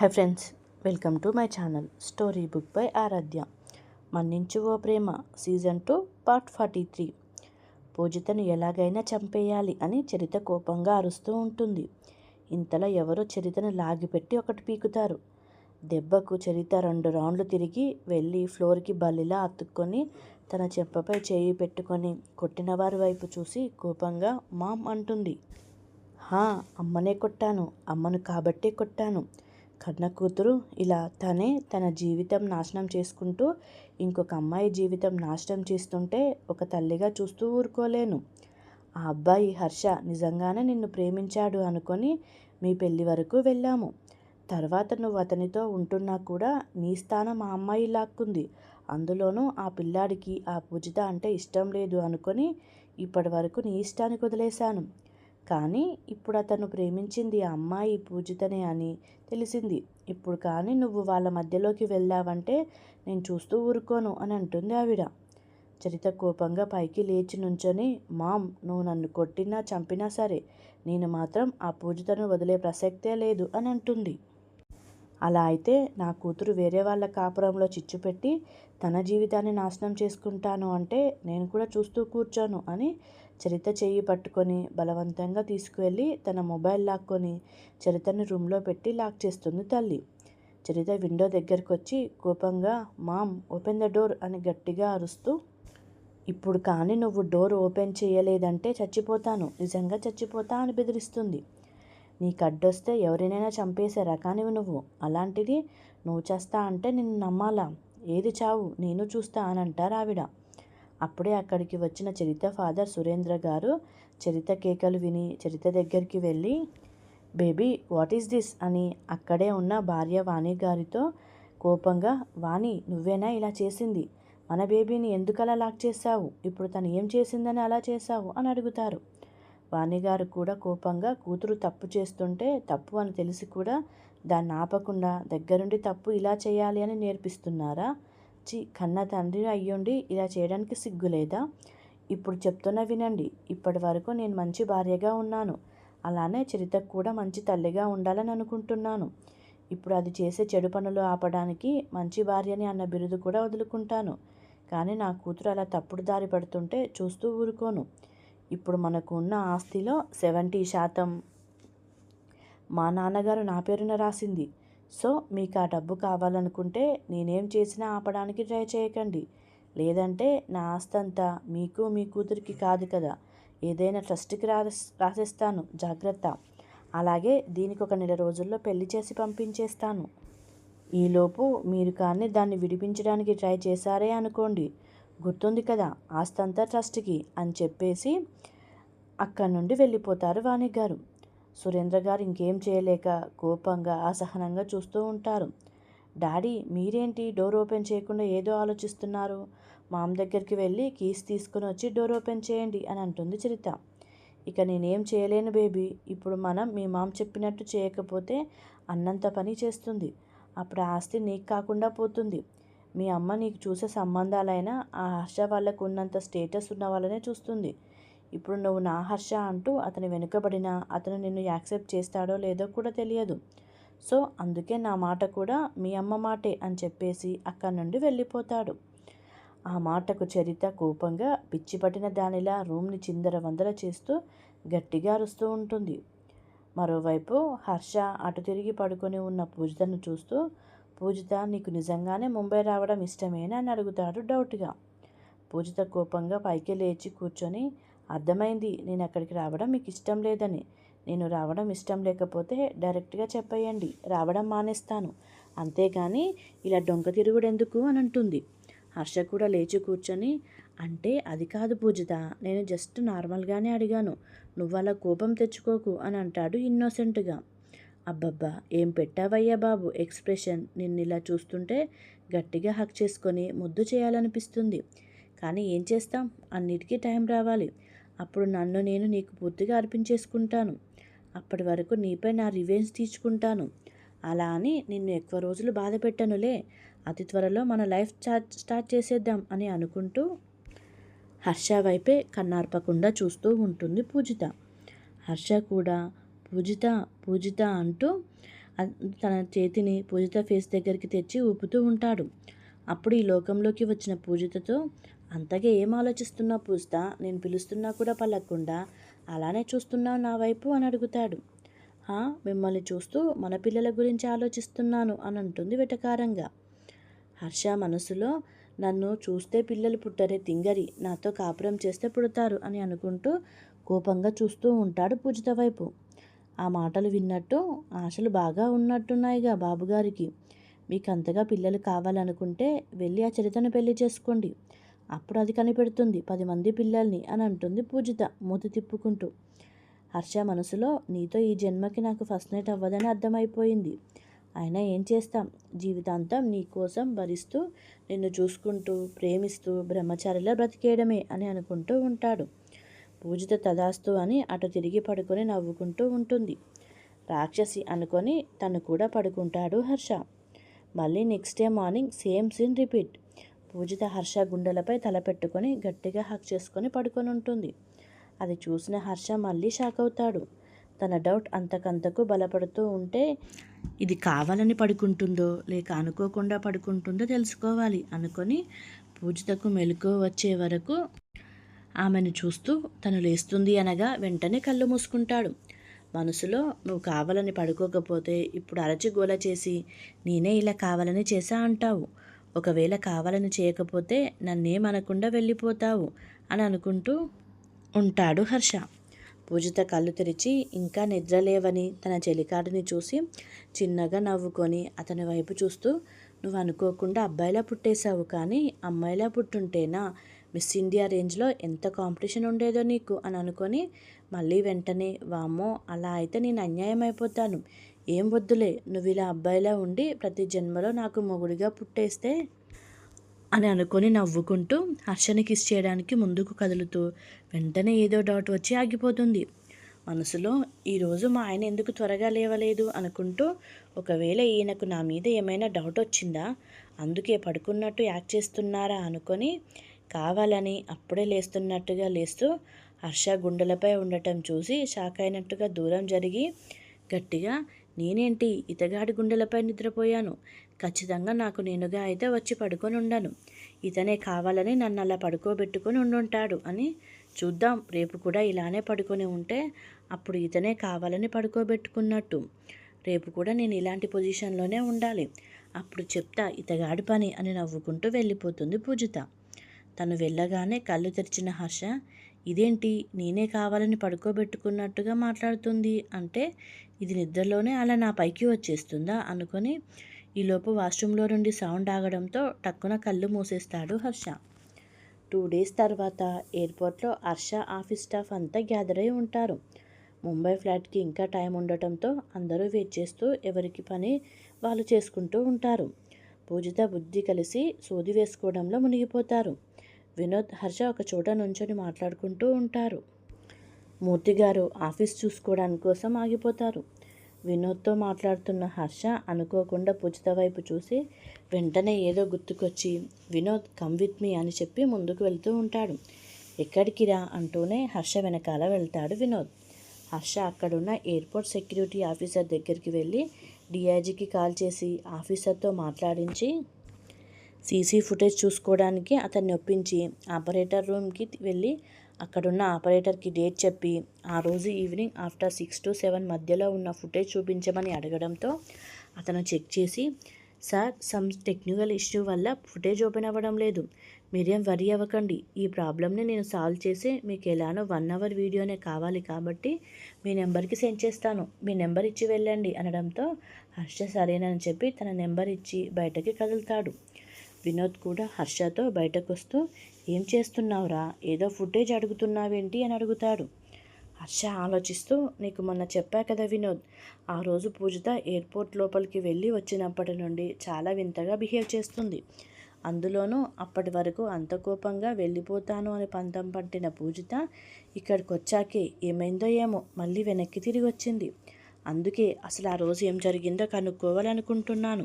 Hi friends welcome to my channel story book by Aaradhya మన్నించు ఓ ప్రేమ season two part forty three పూజితను ఎలాగైనా చంపేయాలి అని చరిత కోపంగా అరుస్తూ ఉంటుంది. ఇంతలో ఎవరో చరితను లాగిపెట్టి ఒకటి పీకుతారు. దెబ్బకు చరిత రెండు రౌండ్లు తిరిగి వెళ్ళి ఫ్లోర్కి బల్లిలా అతుక్కొని తన చెంపపై చేయి పెట్టుకొని కొట్టిన వారి వైపు చూసి కోపంగా మామ్ అంటుంది. హా అమ్మనే కొట్టాను. అమ్మను కాబట్టే కొట్టాను. కన్న కూతురు ఇలా తనే తన జీవితం నాశనం చేసుకుంటూ ఇంకొక అమ్మాయి జీవితం నాశనం చేస్తుంటే ఒక తల్లిగా చూస్తూ ఊరుకోలేను. ఆ అబ్బాయి హర్ష నిజంగానే నిన్ను ప్రేమించాడు అనుకొని మీ పెళ్ళి వరకు వెళ్ళాము. తర్వాత నువ్వు అతనితో ఉంటున్నా కూడా నీ స్థానం ఆ అమ్మాయి లాక్కుంది. అందులోనూ ఆ పిల్లాడికి ఆ పూజిత అంటే ఇష్టం లేదు అనుకొని ఇప్పటి వరకు నీ ఇష్టానికి వదిలేశాను కానీ ఇప్పుడు అతను ప్రేమించింది ఆ అమ్మాయి పూజితనే అని తెలిసింది. ఇప్పుడు కానీ నువ్వు వాళ్ళ మధ్యలోకి వెళ్ళావంటే నేను చూస్తూ ఊరుకోను అని అంటుంది ఆవిడ. చరిత కోపంగా పైకి లేచి నుంచొని మామ్ నువ్వు నన్ను కొట్టినా చంపినా సరే నేను మాత్రం ఆ పూజితను వదిలే ప్రసక్తే లేదు అని అంటుంది. అలా అయితే నా కూతురు వేరే వాళ్ళ కాపురంలో చిచ్చు పెట్టి తన జీవితాన్ని నాశనం చేసుకుంటాను అంటే నేను కూడా చూస్తూ కూర్చోను అని చరిత చెయ్యి పట్టుకొని బలవంతంగా తీసుకువెళ్ళి తన మొబైల్ లాక్కొని చరితని రూమ్లో పెట్టి లాక్ చేస్తుంది తల్లి. చరిత విండో దగ్గరకు వచ్చి కోపంగా మామ్ ఓపెన్ ద డోర్ అని గట్టిగా అరుస్తూ ఇప్పుడు కానీ నువ్వు డోర్ ఓపెన్ చేయలేదంటే చచ్చిపోతాను. నిజంగా చచ్చిపోతా అని బెదిరిస్తుంది. నీకు అడ్డొస్తే ఎవరినైనా చంపేశారా కానీ నువ్వు? అలాంటిది నువ్వు చేస్తా అంటే నిన్ను నమ్మాలా? ఏది చావు? నేను చూస్తా అని అంటారు ఆవిడ. అప్పుడే అక్కడికి వచ్చిన చరిత ఫాదర్ సురేంద్ర గారు చరిత కేకలు విని చరిత దగ్గరికి వెళ్ళి బేబీ వాట్ ఈస్ దిస్ అని అక్కడే ఉన్న భార్య వాణి గారితో కోపంగా వాణి నువ్వేనా ఇలా చేసింది? మన బేబీని ఎందుకు అలా లాక్ చేశావు? ఇప్పుడు తను ఏం చేసిందని అలా చేశావు? అని అడుగుతారు. వాణిగారు కూడా కోపంగా కూతురు తప్పు చేస్తుంటే తప్పు అని తెలిసి కూడా దాన్ని ఆపకుండా దగ్గరుండి తప్పు ఇలా చేయాలి అని నేర్పిస్తున్నారా? వచ్చి కన్న తండ్రి అయ్యుండి ఇలా చేయడానికి సిగ్గులేదా ఇప్పుడు చెప్తున్నా వినండి. ఇప్పటి వరకు నేను మంచి భార్యగా ఉన్నాను. అలానే చరితకు కూడా మంచి తల్లిగా ఉండాలని అనుకుంటున్నాను. ఇప్పుడు అది చేసే చెడు పనులు ఆపడానికి మంచి భార్యని అన్న బిరుదు కూడా వదులుకుంటాను. కానీ నా కూతురు అలా తప్పుడు దారి పడుతుంటే చూస్తూ ఊరుకోను. ఇప్పుడు మనకు ఉన్న ఆస్తిలో సెవెంటీ శాతం మా నాన్నగారు నా పేరున రాసింది. సో మీకు ఆ డబ్బు కావాలనుకుంటే నేనేం చేసినా ఆపడానికి ట్రై చేయకండి. లేదంటే నా ఆస్తంతా మీకు మీ కూతురికి కాదు కదా. ఏదైనా ట్రస్ట్కి రాసిస్తాను రాసేస్తాను. జాగ్రత్త. అలాగే దీనికి ఒక నెల రోజుల్లో పెళ్ళి చేసి పంపించేస్తాను. ఈలోపు మీరు కానీ దాన్ని విడిపించడానికి ట్రై చేశారే అనుకోండి. గుర్తుంది కదా ఆస్తంతా ట్రస్ట్కి అని చెప్పేసి అక్కడి నుండి వెళ్ళిపోతారు వాణి గారు సురేంద్ర గారు ఇంకేం చేయలేక కోపంగా అసహనంగా చూస్తూ ఉంటారు. డాడీ మీరేంటి డోర్ ఓపెన్ చేయకుండా ఏదో ఆలోచిస్తున్నారు? మామ దగ్గరికి వెళ్ళి కీస్ తీసుకుని వచ్చి డోర్ ఓపెన్ చేయండి అని అంటుంది చరిత. ఇక నేనేం చేయలేను బేబీ ఇప్పుడు మనం మీ మామ చెప్పినట్టు చేయకపోతే అన్నంత పని చేస్తుంది. అప్పుడు ఆస్తి నీకు కాకుండా పోతుంది. మీ అమ్మ నీకు చూసే సంబంధాలైనా ఆ హర్ష వాళ్ళకు ఉన్నంత స్టేటస్ ఉన్న వాళ్ళనే చూస్తుంది. ఇప్పుడు నువ్వు నా హర్ష అంటూ అతని వెనుకబడిన అతను నిన్ను యాక్సెప్ట్ చేస్తాడో లేదో కూడా తెలియదు. సో అందుకే నా మాట కూడా మీ అమ్మ మాటే అని చెప్పేసి అక్కడి నుండి వెళ్ళిపోతాడు. ఆ మాటకు చరిత కోపంగా పిచ్చిపట్టిన దానిలా రూమ్ని చిందర వందర చేస్తూ గట్టిగా అరుస్తూ ఉంటుంది. మరోవైపు హర్ష అటు తిరిగి పడుకొని ఉన్న పూజితను చూస్తూ పూజిత నీకు నిజంగానే ముంబై రావడం ఇష్టమేనా? అని అడుగుతాడు డౌట్గా. పూజిత కోపంగా పైకి లేచి కూర్చొని అర్థమైంది. నేను అక్కడికి రావడం మీకు ఇష్టం లేదని. నేను రావడం ఇష్టం లేకపోతే డైరెక్ట్గా చెప్పేయండి. రావడం మానేస్తాను. అంతేగాని ఇలా డొంక తిరుగుడు ఎందుకు అని అంటుంది. హర్ష కూడా లేచి కూర్చొని అంటే అది కాదు పూజిత నేను జస్ట్ నార్మల్గానే అడిగాను. నువ్వు అలా కోపం తెచ్చుకోకు అని అంటాడు ఇన్నోసెంట్గా. అబ్బబ్బా ఏం పెట్టావయ్యా బాబు ఎక్స్ప్రెషన్? నిన్ను ఇలా చూస్తుంటే గట్టిగా హక్ చేసుకొని ముద్దు చేయాలనిపిస్తుంది. కానీ ఏం చేస్తాం? అన్నిటికీ టైం రావాలి. అప్పుడు నన్ను నేను నీకు పూర్తిగా అర్పించేసుకుంటాను. అప్పటి వరకు నీపై నా రివెంజ్ తీర్చుకుంటాను. అలా అని నిన్ను ఎక్కువ రోజులు బాధ పెట్టనులే. అతి త్వరలో మన లైఫ్ స్టార్ట్ స్టార్ట్ చేసేద్దాం అని అనుకుంటూ హర్ష వైపే కన్నార్పకుండా చూస్తూ ఉంటుంది పూజిత. హర్ష కూడా పూజిత పూజిత అంటూ తన చేతిని పూజిత ఫేస్ దగ్గరికి తెచ్చి ఊపుతూ ఉంటాడు. అప్పుడు ఈ లోకంలోకి వచ్చిన పూజితతో అంతగా ఏం ఆలోచిస్తున్నా పూజిత నేను పిలుస్తున్నా కూడా పలకకుండా అలానే చూస్తున్నావు నా వైపు అని అడుగుతాడు. "హా, మిమ్మల్ని చూస్తూ మన పిల్లల గురించి ఆలోచిస్తున్నాను అని అంటుంది వెటకారంగా. హర్ష మనసులో నన్ను చూస్తే పిల్లలు పుట్టరే తింగరి నాతో కాపురం చేస్తే పుడతారు అని అనుకుంటూ కోపంగా చూస్తూ ఉంటాడు పూజిత వైపు. ఆ మాటలు విన్నట్టు ఆశలు బాగా ఉన్నట్టున్నాయిగా బాబుగారికి. మీకు అంతగా పిల్లలు కావాలనుకుంటే వెళ్ళి ఆ చరితను పెళ్ళి చేసుకోండి. అప్పుడు అది కనిపెడుతుంది. పది మంది పిల్లల్ని అని అంటుంది పూజిత మూతి తిప్పుకుంటూ. హర్ష మనసులో నీతో ఈ జన్మకి నాకు ఫస్ట్ నైట్ అవ్వదని అర్థమైపోయింది. అయినా ఏం చేస్తాం? జీవితాంతం నీ కోసం భరిస్తూ నిన్ను చూసుకుంటూ ప్రేమిస్తూ బ్రహ్మచారిలా బ్రతికేయడమే అని అనుకుంటూ ఉంటాడు. పూజిత తదాస్తు అని అటు తిరిగి పడుకొని నవ్వుకుంటూ ఉంటుంది. రాక్షసి అనుకొని తను కూడా పడుకుంటాడు హర్ష. మళ్ళీ next day morning same scene repeat. Pujitha Harsha గుండెలపై తలపెట్టుకొని గట్టిగా హక్ చేసుకొని పడుకొని ఉంటుంది. అది చూసిన హర్ష మళ్ళీ షాక్ అవుతాడు. తన డౌట్ అంతకంతకు బలపడుతూ ఉంటే ఇది కావాలని పడుకుంటుందో లేక అనుకోకుండా పడుకుంటుందో తెలుసుకోవాలి అనుకొని పూజితకు మెలకు వచ్చే వరకు ఆమెను చూస్తూ తను లేస్తుంది అనగా వెంటనే కళ్ళు మూసుకుంటాడు. మనసులో నువ్వు కావాలని పడుకోకపోతే ఇప్పుడు అరచి గోల చేసి నేనే ఇలా కావాలని చేశా అంటావు. ఒకవేళ కావాలని చేయకపోతే నన్నేమనకుండా వెళ్ళిపోతావు అని అనుకుంటూ ఉంటాడు హర్ష. పూజిత కళ్ళు తెరిచి ఇంకా నిద్రలేవని తన చెలికాడిని చూసి చిన్నగా నవ్వుకొని అతని వైపు చూస్తూ నువ్వు అనుకోకుండా అబ్బాయిలా పుట్టేశావు కానీ అమ్మాయిలా పుట్టుంటేనా? మిస్ ఇండియా రేంజ్లో ఎంత కాంపిటీషన్ ఉండేదో నీకు అని అనుకొని మళ్ళీ వెంటనే వామ్మో అలా అయితే నేను అన్యాయం అయిపోతాను ఏం వద్దులే నువ్వు ఇలా అబ్బాయిలా ఉండి ప్రతి జన్మలో నాకు మొగుడిగా పుట్టేస్తే అని అనుకొని నవ్వుకుంటూ హర్షని కిస్ చేయడానికి ముందుకు కదులుతూ వెంటనే ఏదో డౌట్ వచ్చి ఆగిపోతుంది. మనసులో ఈరోజు మా ఆయన ఎందుకు త్వరగా లేవలేదు? అనుకుంటూ ఒకవేళ ఈయనకు నా మీద ఏమైనా డౌట్ వచ్చిందా? అందుకే పడుకున్నట్టు యాక్ట్ చేస్తున్నారా? అనుకొని కావాలని అప్పుడే లేస్తున్నట్టుగా లేస్తూ హర్ష గుండెలపై ఉండటం చూసి షాక్ అయినట్టుగా దూరం జరిగి గట్టిగా నేనేంటి ఇతగాడి గుండెలపై నిద్రపోయాను? ఖచ్చితంగా నాకు నేనుగా అయితే వచ్చి పడుకొని ఉండను ఇతనే కావాలని నన్ను అలా పడుకోబెట్టుకొని ఉండుంటాడు అని చూద్దాం. రేపు కూడా ఇలానే పడుకొని ఉంటే అప్పుడు ఇతనే కావాలని పడుకోబెట్టుకున్నట్టు. రేపు కూడా నేను ఇలాంటి పొజిషన్లోనే ఉండాలి. అప్పుడు చెప్తా ఇతగాడి పని అని నవ్వుకుంటూ వెళ్ళిపోతుంది పూజిత. తను వెళ్ళగానే కళ్ళు తెరిచిన హర్ష ఇదేంటి? నేనే కావాలని పడుకోబెట్టుకున్నట్టుగా మాట్లాడుతుంది అంటే ఇది నిద్రలోనే అలా నా పైకి వచ్చేస్తుందా అనుకొని ఈలోపు వాష్రూమ్లో నుండి సౌండ్ ఆగడంతో టక్కున కళ్ళు మూసేస్తాడు హర్ష. టూ డేస్ తర్వాత ఎయిర్పోర్ట్లో హర్ష ఆఫీస్ స్టాఫ్ అంతా గ్యాదర్ అయి ఉంటారు. ముంబై ఫ్లైట్కి ఇంకా టైం ఉండటంతో అందరూ వెయిట్ చేస్తూ ఎవరికి పని వాళ్ళు చేసుకుంటూ ఉంటారు. పూజిత బుద్ధి కలిసి సోది వేసుకోవడంలో మునిగిపోతారు. వినోద్ హర్ష ఒక చోట నుంచొని మాట్లాడుకుంటూ ఉంటారు. మూర్తి గారు ఆఫీస్ చూసుకోవడానికి కోసం ఆగిపోతారు. వినోద్తో మాట్లాడుతున్న హర్ష అనుకోకుండా పూజిత వైపు చూసి వెంటనే ఏదో గుర్తుకొచ్చి వినోద్ కమ్ విత్ మీ అని చెప్పి ముందుకు వెళ్తూ ఉంటాడు. ఎక్కడికి రా అంటూనే హర్ష వెనకాల వెళ్తాడు వినోద్. హర్ష అక్కడున్న ఎయిర్పోర్ట్ సెక్యూరిటీ ఆఫీసర్ దగ్గరికి వెళ్ళి డిఐజీకి కాల్ చేసి ఆఫీసర్తో మాట్లాడించి సీసీ ఫుటేజ్ చూసుకోవడానికి అతన్ని ఒప్పించి ఆపరేటర్ రూమ్కి వెళ్ళి అక్కడున్న ఆపరేటర్కి డేట్ చెప్పి ఆ రోజు evening after six to seven మధ్యలో ఉన్న ఫుటేజ్ చూపించమని అడగడంతో అతను చెక్ చేసి సార్ సమ్ టెక్నికల్ ఇష్యూ వల్ల ఫుటేజ్ ఓపెన్ అవ్వడం లేదు. మీరేం వరి అవ్వకండి. ఈ ప్రాబ్లమ్ని నేను సాల్వ్ చేసి మీకు ఎలానో వన్ అవర్ వీడియోనే కావాలి కాబట్టి మీ నెంబర్కి సెండ్ చేస్తాను. మీ నెంబర్ ఇచ్చి వెళ్ళండి అనడంతో హర్ష సరేనని చెప్పి తన నెంబర్ ఇచ్చి బయటకి కదులుతాడు. వినోద్ కూడా హర్షతో బయటకు వస్తూ ఏం చేస్తున్నావురా? ఏదో ఫుటేజ్ అడుగుతున్నావేంటి అని అడుగుతాడు. హర్ష ఆలోచిస్తూ నీకు మొన్న చెప్పా కదా వినోద్ ఆ రోజు పూజిత ఎయిర్పోర్ట్ లోపలికి వెళ్ళి వచ్చినప్పటి నుండి చాలా వింతగా బిహేవ్ చేస్తుంది. అందులోనూ అప్పటి వరకు అంత కోపంగా వెళ్ళిపోతాను అని పంతం పట్టిన పూజిత ఇక్కడికి వచ్చాకే ఏమైందో ఏమో మళ్ళీ వెనక్కి తిరిగి వచ్చింది. అందుకే అసలు ఆ రోజు ఏం జరిగిందో కనుక్కోవాలనుకుంటున్నాను.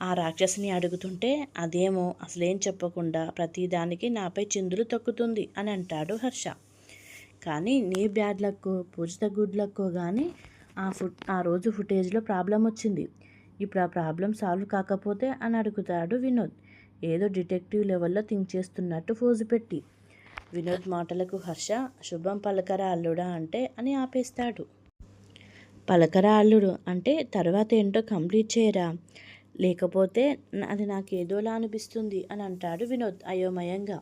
ఆ రాక్షసిని అడుగుతుంటే అదేమో అసలేం చెప్పకుండా ప్రతిదానికి నాపై చిందులు తొక్కుతుంది అని అంటాడు హర్ష. కానీ నీ బ్యాడ్ లక్కో పూజిత గుడ్ లక్కో కానీ ఆ ఫుట్ ఆ రోజు ఫుటేజ్లో ప్రాబ్లం వచ్చింది. ఇప్పుడు ఆ ప్రాబ్లం సాల్వ్ కాకపోతే అని అడుగుతాడు వినోద్. ఏదో డిటెక్టివ్ లెవెల్లో థింక్ చేస్తున్నట్టు ఫోజు పెట్టి. వినోద్ మాటలకు హర్ష శుభం పలకరా అల్లుడా అంటే అని ఆపేస్తాడు. పలకరా అల్లుడు అంటే తర్వాత ఏంటో కంప్లీట్ చేయరా? లేకపోతే అది నాకు ఏదోలా అనిపిస్తుంది అని అంటాడు వినోద్ అయోమయంగా.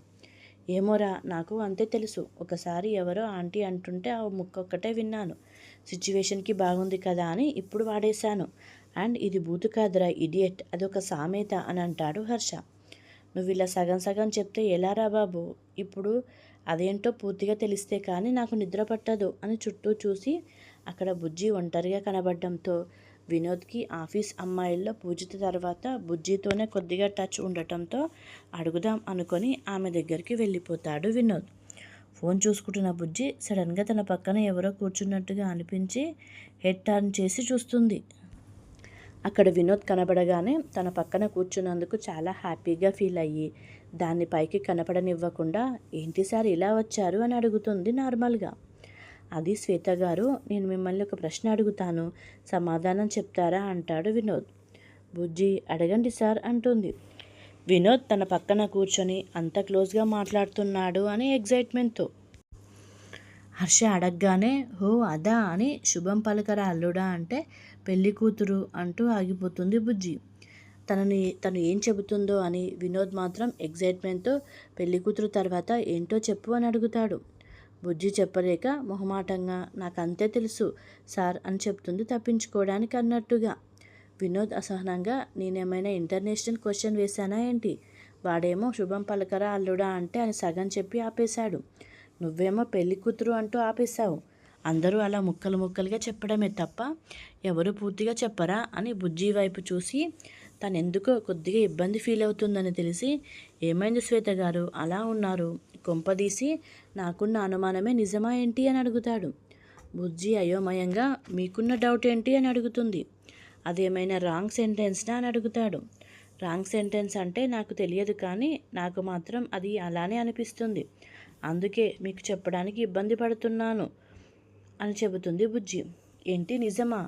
ఏమోరా నాకు అంతే తెలుసు. ఒకసారి ఎవరో ఆంటీ అంటుంటే ఆ ముక్కొక్కటే విన్నాను. సిచ్యువేషన్కి బాగుంది కదా అని ఇప్పుడు వాడేశాను. అండ్ ఇది బూతు కాదురా ఇడియట్ అదొక సామెత అని అంటాడు హర్ష. నువ్వు ఇలా సగం సగం చెప్తే ఎలారా బాబు? ఇప్పుడు అదేంటో పూర్తిగా తెలిస్తే కానీ నాకు నిద్ర పట్టదు అని చుట్టూ చూసి అక్కడ బుజ్జి ఒంటరిగా కనబడడంతో వినోద్కి ఆఫీస్ అమ్మాయిల్లో పూజిత తర్వాత బుజ్జితోనే కొద్దిగా టచ్ ఉండటంతో అడుగుదాం అనుకొని ఆమె దగ్గరికి వెళ్ళిపోతాడు వినోద్. ఫోన్ చూసుకుంటున్న బుజ్జి సడన్గా తన పక్కన ఎవరో కూర్చున్నట్టుగా అనిపించి హెడ్ టర్న్ చేసి చూస్తుంది. అక్కడ వినోద్ కనబడగానే తన పక్కన కూర్చున్నందుకు చాలా హ్యాపీగా ఫీల్ అయ్యి దాన్ని పైకి కనపడనివ్వకుండా ఏంటి సార్ ఇలా వచ్చారు? అని అడుగుతుంది నార్మల్గా. అది శ్వేత గారు నేను మిమ్మల్ని ఒక ప్రశ్న అడుగుతాను. సమాధానం చెప్తారా? అంటాడు వినోద్. బుజ్జి అడగండి సార్ అంటుంది. వినోద్ తన పక్కన కూర్చొని అంత క్లోజ్గా మాట్లాడుతున్నాడు అని ఎగ్జైట్మెంట్తో హర్ష అడగగానే హో అదా అని శుభం పలకరా అల్లుడా అంటే పెళ్ళి కూతురు అంటూ ఆగిపోతుంది బుజ్జి. తనని తను ఏం చెబుతుందో అని వినోద్ మాత్రం ఎగ్జైట్మెంట్తో పెళ్ళి కూతురు తర్వాత ఏంటో చెప్పు అని అడుగుతాడు. బుజ్జి చెప్పలేక మొహమాటంగా నాకు అంతే తెలుసు సార్ అని చెప్తుంది తప్పించుకోవడానికి అన్నట్టుగా. వినోద్ అసహనంగా నేనేమైనా ఇంటర్నేషనల్ క్వశ్చన్ వేశానా ఏంటి? వాడేమో శుభం పలకరా అల్లుడా అంటే అని సగం చెప్పి ఆపేశాడు. నువ్వేమో పెళ్ళి కూతురు అంటూ ఆపేశావు. అందరూ అలా ముక్కలు ముక్కలుగా చెప్పడమే తప్ప ఎవరు పూర్తిగా చెప్పరా అని బుజ్జి వైపు చూసి తను ఎందుకో కొద్దిగా ఇబ్బంది ఫీల్ అవుతుందని తెలిసి ఏమైంది శ్వేత గారు? అలా ఉన్నారు. కొంపదీసి నాకున్న అనుమానమే నిజమా ఏంటి అని అడుగుతాడు. బుజ్జి అయోమయంగా మీకున్న డౌట్ ఏంటి అని అడుగుతుంది. అదేమైనా రాంగ్ సెంటెన్స్నా అని అడుగుతాడు. రాంగ్ సెంటెన్స్ అంటే నాకు తెలియదు కానీ నాకు మాత్రం అది అలానే అనిపిస్తుంది. అందుకే మీకు చెప్పడానికి ఇబ్బంది పడుతున్నాను అని చెబుతుంది బుజ్జి. ఏంటి నిజమా?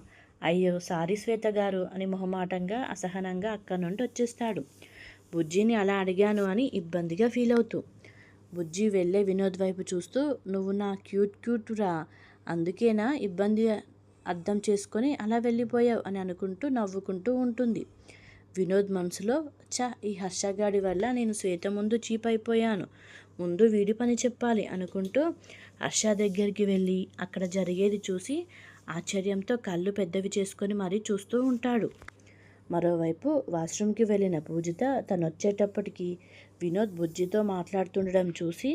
అయ్యో సారీ శ్వేత గారు అని మొహమాటంగా అసహనంగా అక్కడి నుండి వచ్చేస్తాడు. బుజ్జిని అలా అడిగాను అని ఇబ్బందిగా ఫీల్ అవుతూ. బుజ్జి వెళ్ళే వినోద్ వైపు చూస్తూ నువ్వు నా క్యూట్ క్యూట్ రా అందుకేనా ఇబ్బంది అర్థం చేసుకొని అలా వెళ్ళిపోయావు? అని అనుకుంటూ నవ్వుకుంటూ ఉంటుంది. వినోద్ మనసులో చ ఈ హర్షగాడి వల్ల నేను శ్వేత ముందు చీప్ అయిపోయాను ముందు వీడి పని చెప్పాలి అనుకుంటూ హర్ష దగ్గరికి వెళ్ళి అక్కడ జరిగేది చూసి ఆశ్చర్యంతో కళ్ళు పెద్దవి చేసుకొని మరీ చూస్తూ ఉంటాడు. మరోవైపు వాష్రూమ్కి వెళ్ళిన పూజిత తను వచ్చేటప్పటికి వినోద్ బుజ్జితో మాట్లాడుతుండడం చూసి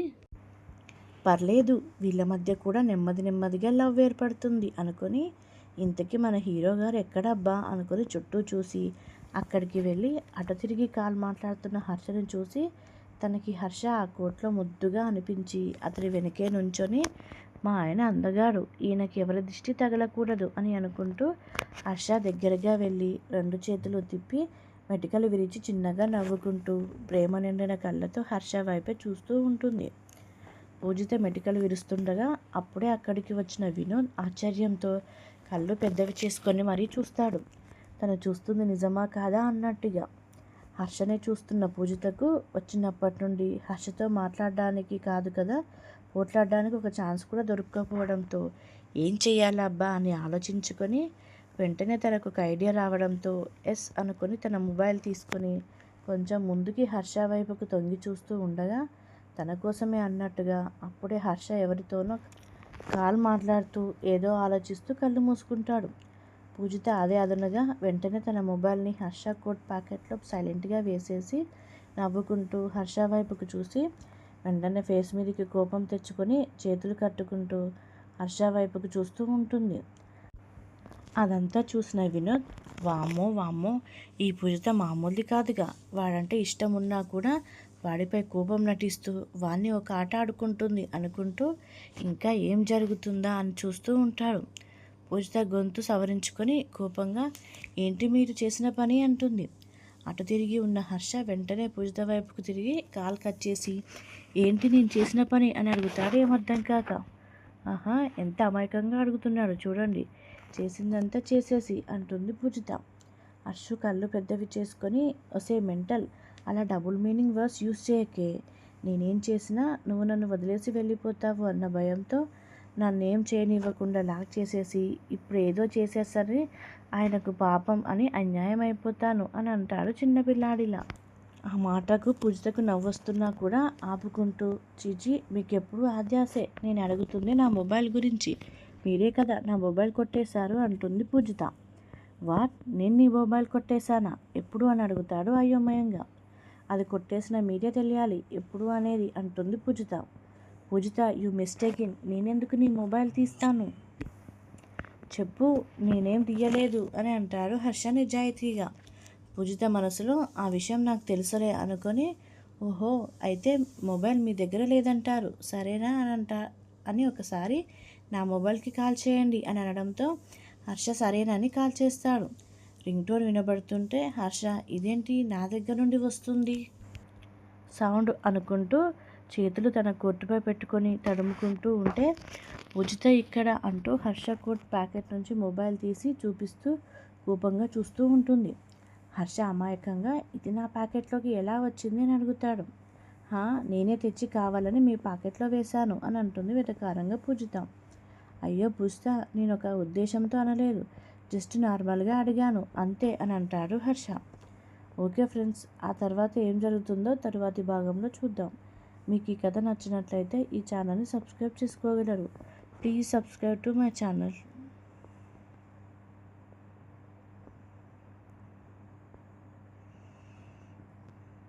పర్లేదు వీళ్ళ మధ్య కూడా నెమ్మది నెమ్మదిగా లవ్ ఏర్పడుతుంది అనుకొని ఇంతకీ మన హీరో గారు ఎక్కడబ్బా? అనుకొని చుట్టూ చూసి అక్కడికి వెళ్ళి అటు తిరిగి కాల్ మాట్లాడుతున్న హర్షని చూసి తనకి హర్ష ఆ కోట్లో ముద్దుగా అనిపించి అతని వెనకే నుంచొని మా ఆయన అందగాడు. ఈయనకి ఎవరి దిష్టి తగలకూడదు అని అనుకుంటూ హర్ష దగ్గరగా వెళ్ళి రెండు చేతులు తిప్పి మెటికలు విరిచి చిన్నగా నవ్వుకుంటూ ప్రేమ నిండిన కళ్ళతో హర్ష వైపే చూస్తూ ఉంటుంది. పూజిత మెటికలు విరుస్తుండగా అప్పుడే అక్కడికి వచ్చిన వినోద్ ఆశ్చర్యంతో కళ్ళు పెద్దవి చేసుకొని మరీ చూస్తాడు. తను చూస్తుంది నిజమా కాదా అన్నట్టుగా. హర్షనే చూస్తున్న పూజితకు వచ్చినప్పటి నుండి హర్షతో మాట్లాడడానికి కాదు కదా పోట్లాడడానికి ఒక ఛాన్స్ కూడా దొరకకపోవడంతో ఏం చేయాలబ్బా అబ్బా అని ఆలోచించుకొని వెంటనే తనకు ఒక ఐడియా రావడంతో ఎస్ అనుకొని తన మొబైల్ తీసుకొని కొంచెం ముందుకి హర్ష వైపుకు తొంగి చూస్తూ ఉండగా తన కోసమే అన్నట్టుగా అప్పుడే హర్ష ఎవరితోనో కాల్ మాట్లాడుతూ ఏదో ఆలోచిస్తూ కళ్ళు మూసుకుంటాడు. పూజిత అదే అదనగా వెంటనే తన మొబైల్ని హర్ష కోట్ ప్యాకెట్లో సైలెంట్గా వేసేసి నవ్వుకుంటూ హర్ష వైపుకు చూసి వెంటనే ఫేస్ మీదకి కోపం తెచ్చుకొని చేతులు కట్టుకుంటూ హర్ష వైపుకు చూస్తూ ఉంటుంది. అదంతా చూసిన వినోద్ వామ్మో వామ్మో ఈ పూజిత మామూలుది కాదుగా. వాడంటే ఇష్టం ఉన్నా కూడా వాడిపై కోపం నటిస్తూ వాణ్ణి ఒక ఆట ఆడుకుంటుంది అనుకుంటూ ఇంకా ఏం జరుగుతుందా అని చూస్తూ ఉంటాడు. పూజిత గొంతు సవరించుకొని కోపంగా ఏంటి మీరు చేసిన పని? అంటుంది. అటు తిరిగి ఉన్న హర్ష వెంటనే పూజిత వైపుకు తిరిగి కాల్ కట్ చేసి ఏంటి నేను చేసిన పని అని అడుగుతాడు ఏమర్థం కాక? ఆహా ఎంత అమాయకంగా అడుగుతున్నాడు చూడండి. చేసిందంతా చేసేసి అంటుంది పూజిత. అర్షు కళ్ళు పెద్దవి చేసుకొని ఒసే మెంటల్ అలా డబుల్ మీనింగ్ వర్డ్స్ యూస్ చేయకే. నేనేం చేసినా నువ్వు నన్ను వదిలేసి వెళ్ళిపోతావు అన్న భయంతో నన్నేం చేయనివ్వకుండా లాక్ చేసేసి ఇప్పుడు ఏదో చేసేసరి ఆయనకు పాపం అని అన్యాయం అయిపోతాను అని అంటాడు చిన్నపిల్లాడిలా ఆ మాటకు పూజితకు నవ్వొస్తున్నా కూడా ఆపుకుంటూ చిచి మీకెప్పుడు ఆద్యాసే. నేను అడుగుతుంది నా మొబైల్ గురించి. మీరే కదా నా మొబైల్ కొట్టేశారు అంటుంది పూజిత. వాట్? నేను నీ మొబైల్ కొట్టేశానా? ఎప్పుడు? అని అడుగుతాడు అయోమయంగా. అది కొట్టేసిన మీరే తెలియాలి. ఎప్పుడు అనేది అంటుంది పూజిత. పూజిత యు మిస్టేకిన్ నేనెందుకు నీ మొబైల్ తీస్తాను? చెప్పు నేనేం తీయలేదు అని అంటారు హర్ష నిజాయితీగా. పూజిత మనసులో ఆ విషయం నాకు తెలుసులే అనుకొని ఓహో అయితే మొబైల్ మీ దగ్గర లేదంటారు. సరేనా అని అంట అని ఒకసారి నా మొబైల్కి కాల్ చేయండి అని అనడంతో హర్ష సరేనని కాల్ చేస్తాడు. రింగ్ టోన్ వినబడుతుంటే హర్ష ఇదేంటి? నా దగ్గర నుండి వస్తుంది. సౌండ్ అనుకుంటూ చేతులు తన కోర్టుపై పెట్టుకొని తడుముకుంటూ ఉంటే ఉచిత ఇక్కడ అంటూ హర్ష కోట్ ప్యాకెట్ నుంచి మొబైల్ తీసి చూపిస్తూ కోపంగా చూస్తూ ఉంటుంది. హర్ష అమాయకంగా ఇది నా ప్యాకెట్లోకి ఎలా వచ్చింది? అని అడుగుతాడు. హా నేనే తెచ్చి కావాలని మీ ప్యాకెట్లో వేశాను అని అంటుంది వెటకారంగా పూజితాం. అయ్యో పూజిత నేను ఒక ఉద్దేశంతో అనలేదు. జస్ట్ నార్మల్గా అడిగాను అంతే అని అంటాడు హర్ష. ఓకే ఫ్రెండ్స్ ఆ తర్వాత ఏం జరుగుతుందో తరువాతి భాగంలో చూద్దాం. మీకు ఈ కథ నచ్చినట్లయితే ఈ ఛానల్ని సబ్స్క్రైబ్ చేసుకోగలరు. Please subscribe to my channel.